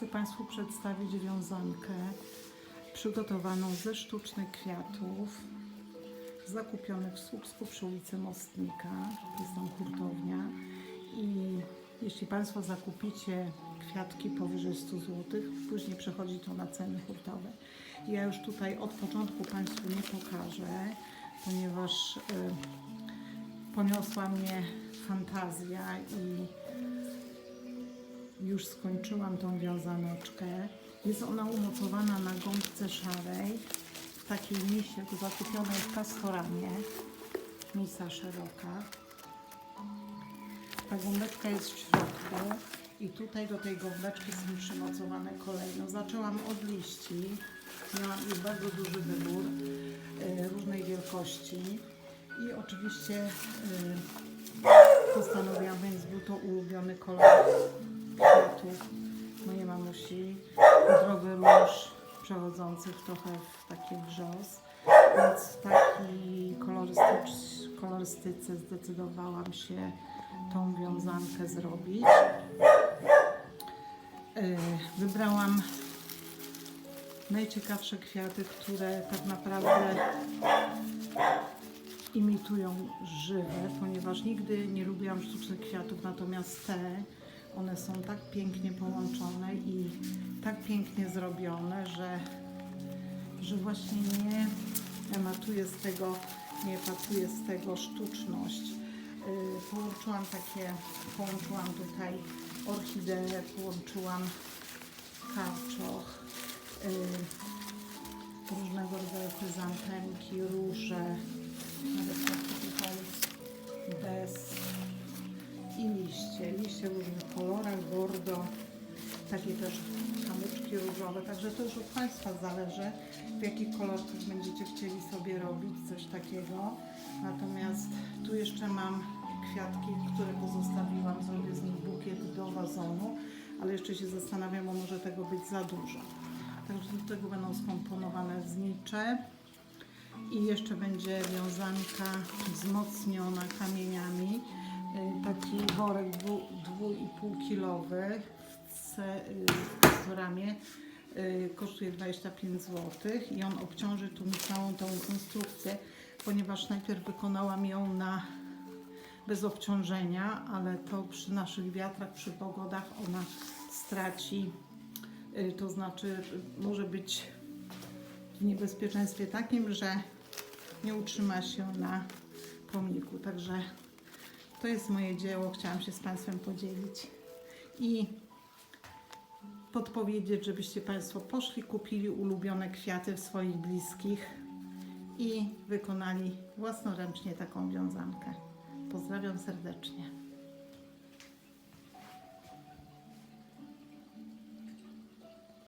Chcę Państwu przedstawić wiązankę przygotowaną ze sztucznych kwiatów zakupionych w Słupsku przy ulicy Mostnika. Jest tam hurtownia i jeśli Państwo zakupicie kwiatki powyżej 100 zł, później przechodzi to na ceny hurtowe. Ja już tutaj od początku Państwu nie pokażę, ponieważ y, poniosła mnie fantazja i już skończyłam tą wiązaneczkę. Jest ona umocowana na gąbce szarej, w takiej misie zakupionej w Castoramie, misa szeroka. Ta gąbeczka jest w środku i tutaj do tej gąbeczki są przymocowane kolejno. Zaczęłam od liści, miałam już bardzo duży wybór e, różnej wielkości i oczywiście e, postanowiłam, więc był to ulubiony kolor kwiatów mojej mamusi, pudrowy róż przechodzący w trochę w taki wrzos. Więc w takiej kolorystyce zdecydowałam się tą wiązankę zrobić. Yy, Wybrałam najciekawsze kwiaty, które tak naprawdę imitują żywe, ponieważ nigdy nie lubiłam sztucznych kwiatów, natomiast te, one są tak pięknie połączone i tak pięknie zrobione, że, że właśnie nie ematuje z tego, nie epatuje z tego sztuczność. Yy, Połączyłam takie, połączyłam tutaj orchideę, połączyłam karczoch, yy, różnego rodzaju chryzantemki, róże, nawet takie tutaj bez i liście, liście w różnych kolorach, bordo, takie też kamyczki różowe, także to już od Państwa zależy, w jakich kolorkach będziecie chcieli sobie robić coś takiego. Natomiast tu jeszcze mam kwiatki, które pozostawiłam, zrobię z nich bukiet do wazonu, ale jeszcze się zastanawiam, bo może tego być za dużo. Także do tego będą skomponowane znicze. I jeszcze będzie wiązanka wzmocniona kamieniami. Y, Taki worek dwu- 2,5 kilowy y, w ramie kosztuje 25 zł i on obciąży tu mi całą tą konstrukcję, ponieważ najpierw wykonałam ją na bez obciążenia, ale to przy naszych wiatrach, przy pogodach ona straci, y, to znaczy y, może być w niebezpieczeństwie takim, że nie utrzyma się na pomniku. Także to jest moje dzieło, chciałam się z Państwem podzielić i podpowiedzieć, żebyście Państwo poszli, kupili ulubione kwiaty swoich bliskich i wykonali własnoręcznie taką wiązankę. Pozdrawiam serdecznie.